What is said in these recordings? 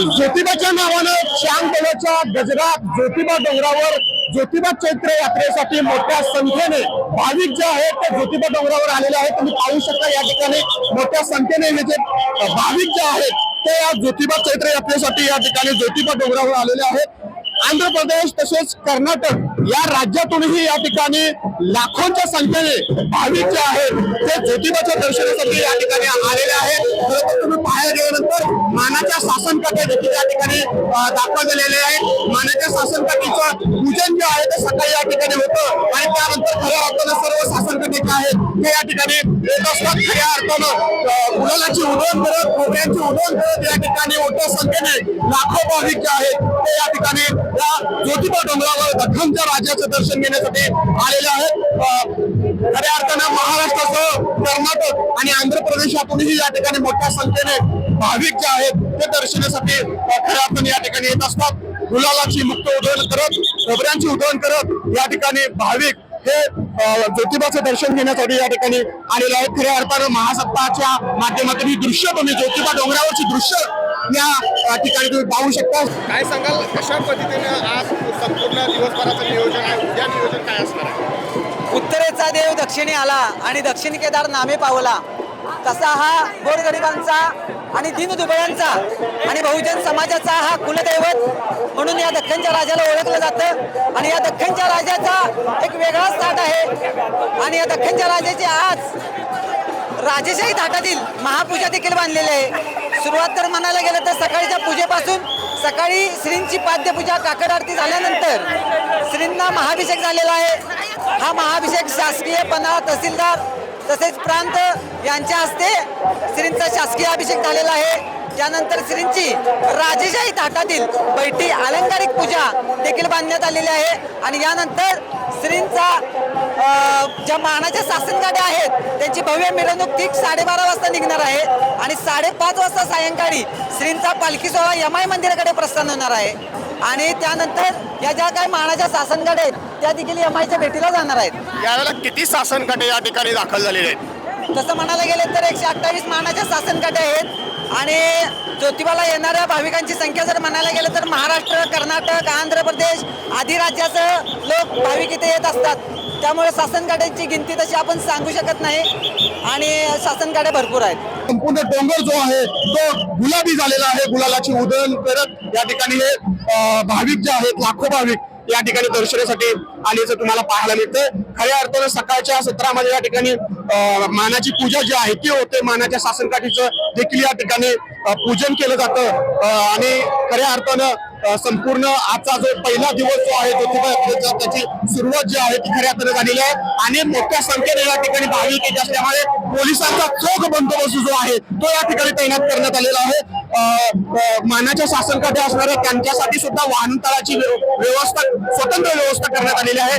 ज्योतिबाच्या नावानं श्याम दलाच्या गजरात ज्योतिबा डोंगरावर ज्योतिबा चैत्र यात्रेसाठी मोठ्या संख्येने भाविक जे आहेत ते ज्योतिबा डोंगरावर आलेले आहेत. तुम्ही पाहू शकता या ठिकाणी मोठ्या संख्येने हे जे भाविक जे आहेत ते या ज्योतिबा चैत्र यात्रेसाठी या ठिकाणी ज्योतिबा डोंगरावर आलेले आहेत. आंध्र प्रदेश तसेच कर्नाटक या राज्यातूनही या ठिकाणी लाखोंच्या संख्येने भाविक जे आहेत ते ज्योतिबाच्या दर्शनासाठी या ठिकाणी आलेले आहेत. खरं तुम्ही पाहायला गेल्यानंतर मानाच्या शासनकाठ्या देखील या ठिकाणी अ, दाखवलेले आहेत मानाच्या शासनकाठीचं पूजन जे आहे ते सकाळी या ठिकाणी होतं आणि त्यानंतर खऱ्या अर्थानं सर्व शासन आहेत. ते या ठिकाणी येत असतात. खऱ्या अर्थानं अ, उधळण करत खोबऱ्यांची उधळण करत या ठिकाणी मोठ्या संख्येने लाखो भाविक जे आहेत ते या ठिकाणी या ज्योतिबा डोंगरावर दख्खनच्या राज्याचं दर्शन घेण्यासाठी आलेले आहेत. अ, खऱ्या अर्थानं महाराष्ट्रासह कर्नाटक आणि आंध्र प्रदेशातूनही या ठिकाणी मोठ्या संख्येने भाविक जे आहेत ते दर्शनासाठी खऱ्या अर्थाने या ठिकाणी येत असतात. गुलालाची मुक्त उधळण करत खोबऱ्यांची उधळण करत या ठिकाणी भाविक हे ज्योतिबाचं दर्शन घेण्यासाठी या ठिकाणी आलेले आहेत. खऱ्या अर्थानं महासत्ताच्या माध्यमातून ही दृश्य तुम्ही ज्योतिबा डोंगरावरची दृश्य या ठिकाणी तुम्ही पाहू शकता. काय सांगाल कशा पद्धतीने आज संपूर्ण दिवसभराचं नियोजन आहे? उद्या नियोजन काय असणार आहे? उत्तरेचा देव दक्षिणी आला आणि दक्षिणी केदार नामे पावला. तसा हा गोरगरिबांचा आणि दिनदुबळ्यांचा आणि बहुजन समाजाचा हा कुलदैवत म्हणून या दख्खनच्या राजाला ओळखलं जातं. आणि या दख्खनच्या राजाचा एक वेगळाच थाट आहे. आणि या दख्खनच्या राजाची आज राजेशाही थाटातील महापूजा देखील बांधलेली आहे. सुरुवात तर म्हणायला गेलं तर सकाळच्या पूजेपासून सकाळी श्रींची पाद्यपूजा काकड आरती झाल्यानंतर श्रींना महाभिषेक झालेला आहे. हा महाभिषेक शासकीय पन्हाळा तहसीलदार तसेच प्रांत यांच्या हस्ते श्रींचा शासकीय अभिषेक झालेला आहे. त्यानंतर श्रींची राजेशाही ताटातील बैठी अलंकारिक पूजा देखील बांधण्यात आलेली आहे. आणि यानंतर श्रींचा ज्या मानाच्या शासनगाड्या आहेत त्यांची भव्य मिरवणूक ठीक साडेबारा वाजता निघणार आहे. आणि साडेपाच वाजता सायंकाळी श्रींचा पालखी सोहळा यमाई मंदिराकडे प्रस्थान होणार आहे. आणि त्यानंतर या ज्या काही मानाच्या शासनगाड्या आहेत त्या देखील यमाईच्या भेटीला जाणार आहेत. यावेळेला किती शासन काटे या ठिकाणी दाखल झालेले आहेत? तसं म्हणायला गेलं तर एकशे अठ्ठावीस मानाच्या शासन आहेत. आणि ज्योतिबाला येणाऱ्या भाविकांची संख्या जर म्हणायला गेलं तर महाराष्ट्र कर्नाटक आंध्र प्रदेश आदी राज्याचं लोक भाविक इथे येत असतात. त्यामुळे शासन गाड्यांची गिनती तशी आपण सांगू शकत नाही. आणि शासन गाड्या भरपूर आहेत. संपूर्ण डोंगर जो आहे तो गुलाबी झालेला आहे. गुलालाची उधळण करत या ठिकाणी हे अ, भाविक जे आहेत लाखो भाविक या ठिकाणी दर्शनासाठी आल्याचं तुम्हाला पाहायला मिळतं. खऱ्या अर्थानं सकाळच्या सत्रामध्ये या ठिकाणी मानाची पूजा जी आहे ती होते. मानाच्या शासनकाठीचं देखील या ठिकाणी पूजन केलं जातं. आणि खऱ्या अर्थानं संपूर्ण आजचा जो पहिला दिवस जो आहे ज्योतिबा यात्रेचा त्याची सुरुवात जी आहे ती खऱ्या अर्थानं झालेली आहे. आणि मोठ्या संख्येने या ठिकाणी भाविक येत असल्यामुळे पोलिसांचा चोख बंदोबस्त जो आहे तो या ठिकाणी तैनात करण्यात आलेला आहे. अ, मानाच्या शासनकाठे असणाऱ्या त्यांच्यासाठी सुद्धा वाहनतळाची व्यव- व्यवस्था स्वतंत्र व्यवस्था करण्यात आलेली आहे.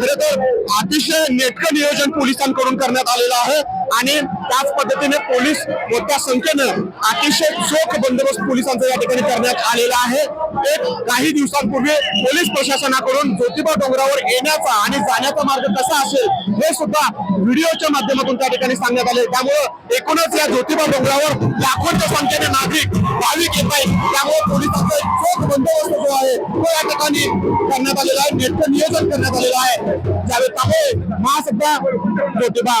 खरं तर अतिशय नेटकं नियोजन पोलिसांकडून करण्यात आलेलं आहे. आणि त्याच पद्धतीने पोलीस मोठ्या संख्येनं अतिशय चोख बंदोबस्त पोलिसांचा या ठिकाणी करण्यात आलेला आहे. एक काही दिवसांपूर्वी पोलीस प्रशासनाकडून ज्योतिबा डोंगरावर येण्याचा आणि जाण्याचा मार्ग कसा असेल हे सुद्धा व्हिडिओच्या माध्यमातून त्या ठिकाणी सांगण्यात आले. त्यामुळं एकूणच या ज्योतिबा डोंगरावर लाखोंच्या संख्येने नागरिक भाविक येत आहेत. त्यामुळे पोलिसांचा एक चोख बंदोबस्त जो आहे तो या ठिकाणी करण्यात आलेला आहे. नेटकं नियोजन करण्यात आलेलं आहे. ज्यावेळी त्यामुळे महासत्ता ज्योतिबा